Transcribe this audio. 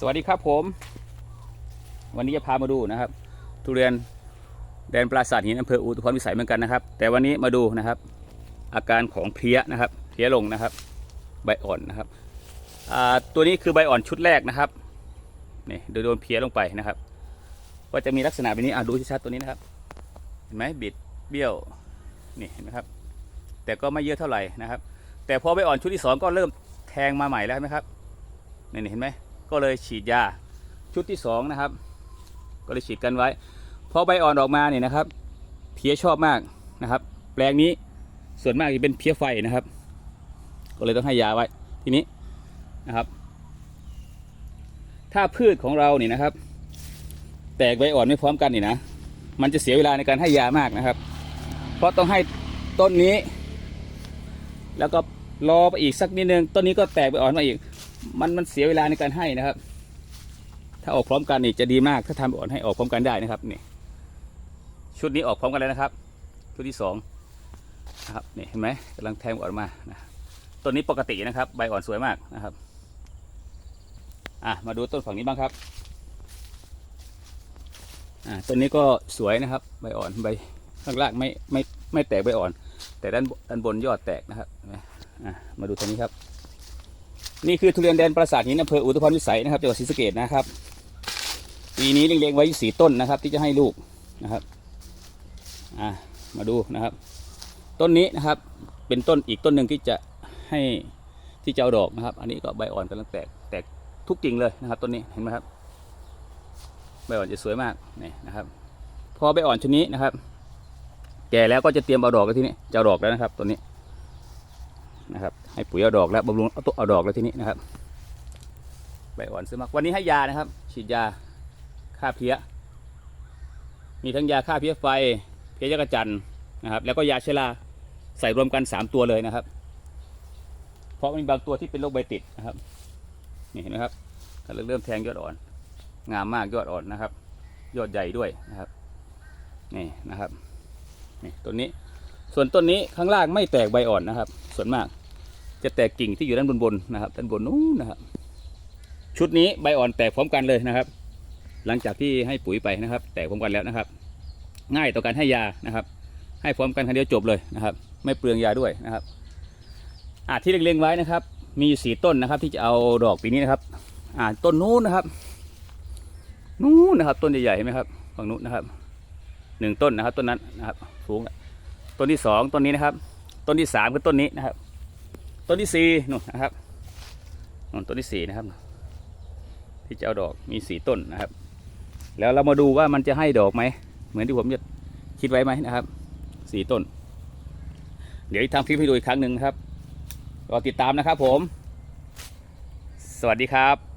สวัสดีครับผม วันนี้จะพามาดูนะครับ ทุเรียนแดนปราสาทหินอำเภออุทุพรวิสัยเหมือนกันนะครับ แต่วันนี้มาดูนะครับ อาการของเพลี้ยนะครับเพลี้ยลงนะครับ ใบอ่อนนะครับตัวนี้คือใบอ่อนชุดแรกนะครับนี่โดยโดนเพลี้ยลงไปนะครับ ก็จะมีลักษณะแบบนี้อะดูชัดๆตัวนี้นะครับ เห็นไหมบิดเบี้ยวนี่เห็นไหมครับ แต่ก็ไม่เยอะเท่าไหร่นะครับ แต่พอใบอ่อนชุดที่สองก็เริ่มแทงมาใหม่แล้วนไหมครับนี่เห็นไหม ก็เลยฉีดยาชุดที่สองนะครับ ก็เลยฉีดกันไว้พอใบอ่อนออกมาเนี่ยนะครับ เพี้ยชอบมากนะครับ แปลงนี้ส่วนมากจะเป็นเพี้ยไฟนะครับ ก็เลยต้องให้ยาไว้ทีนี้นะครับ ถ้าพืชของเราเนี่ยนะครับ แตกใบอ่อนไม่พร้อมกันนี่นะมันจะเสียเวลาในการให้ยามากนะครับ เพราะต้องให้ต้นนี้ แล้วก็รอไปอีกสักนิดนึงต้นนี้ก็แตกใบอ่อนมาอีก มันมันเสียเวลาในการให้นะครับ ถ้าออกพร้อมกันนี่จะดีมาก ถ้าทำอ่อนให้ออกพร้อมกันได้นะครับนี่ชุดนี้ออกพร้อมกันแล้วนะครับ ชุดที่สองนะครับนี่เห็นไหมกำลังแทงอ่อนมานะต้นนี้ปกตินะครับ ใบอ่อนสวยมากนะครับอะมาดูต้นฝั่งนี้บ้างครับอ่าต้นนี้ก็สวยนะครับ ใบอ่อนใบข้างล่างไม่ไม่ไม่แตกใบอ่อน แต่ด้านด้านบนยอดแตกนะครับอ่ามาดูตรงนี้ครับ นี่คือทุเรียนแดนปราสาทหินอำเภออุทุพรวิสัยนะครับจังหวัดศรีสะเกษนะครับปีนี้เลี้ยงไว้สี่ต้นนะครับ ที่จะให้ลูกนะครับอ่ามาดูนะครับ ต้นนี้นะครับเป็นต้นอีกต้นหนึ่งที่จะให้ที่จะเอาดอกนะครับ อันนี้ก็ใบอ่อนกำลังแตกแตกทุกกิ่งเลยนะครับต้นนี้เห็นไหมครับใบอ่อนจะสวยมากนี่นะครับ พอใบอ่อนชนนี้นะครับ แก่แล้วก็จะเตรียมเอาดอกแล้วที่นี้จะเอาดอกแล้วนะครับ ตัวนี้นะครับ ให้ปุ๋ยเอาดอกแล้วบำรุงเอาตัวเอาดอกแล้วทีนี้นะครับใบอ่อนสวยมากวันนี้ให้ยานะครับ ฉีดยาฆ่าเพี้ย มีทั้งยาฆ่าเพี้ยไฟ เพี้ยยักษ์จันนะครับ แล้วก็ยาเชื้อราใส่รวมกันสามตัวเลยนะครับ เพราะมีบางตัวที่เป็นโรคใบติดนะครับ นี่เห็นไหมครับกำลังเริ่มแทงยอดอ่อน งามมากยอดอ่อนนะครับ ยอดใหญ่ด้วยนะครับ นี่นะครับ นี่ต้นนี้ ส่วนต้นนี้ข้างล่างไม่แตกใบอ่อนนะครับ ส่วนมาก จะแตกกิ่งที่อยู่ด้านบนบนๆนะครับด้านบนนู้นนะครับชุดนี้ใบอ่อนแตกพร้อมกันเลยนะครับ หลังจากที่ให้ปุ๋ยไปนะครับ แตกพร้อมกันแล้วนะครับ ง่ายต่อการให้ยานะครับ ให้พร้อมกันครั้งเดียวจบเลยนะครับ ไม่เปลืองยาด้วยนะครับอ่าที่เล็งๆไว้นะครับ มีสี่ต้นนะครับที่จะเอาดอกปีนี้นะครับ อ่าต้นนู้นนะครับ นู้นนะครับ ต้นใหญ่ๆเห็นไหมครับฝั่งนู้นนะครับหนึ่งต้นนะครับ ต้นนั้นนะครับสูงต้นที่สองต้นนี้นะครับ ต้นที่สามคือต้นนี้นะครับ ต้นที่สี่นู่นนะครับนู่นต้นที่สี่นะครับ ที่จะเอาดอกมีสี่ต้นนะครับ แล้วเรามาดูว่ามันจะให้ดอกไหมเหมือนที่ผมจะคิดไว้ไหมนะครับสี่ต้น เดี๋ยวทำคลิปให้ดูอีกครั้งหนึ่งครับรอติดตามนะครับผม สวัสดีครับ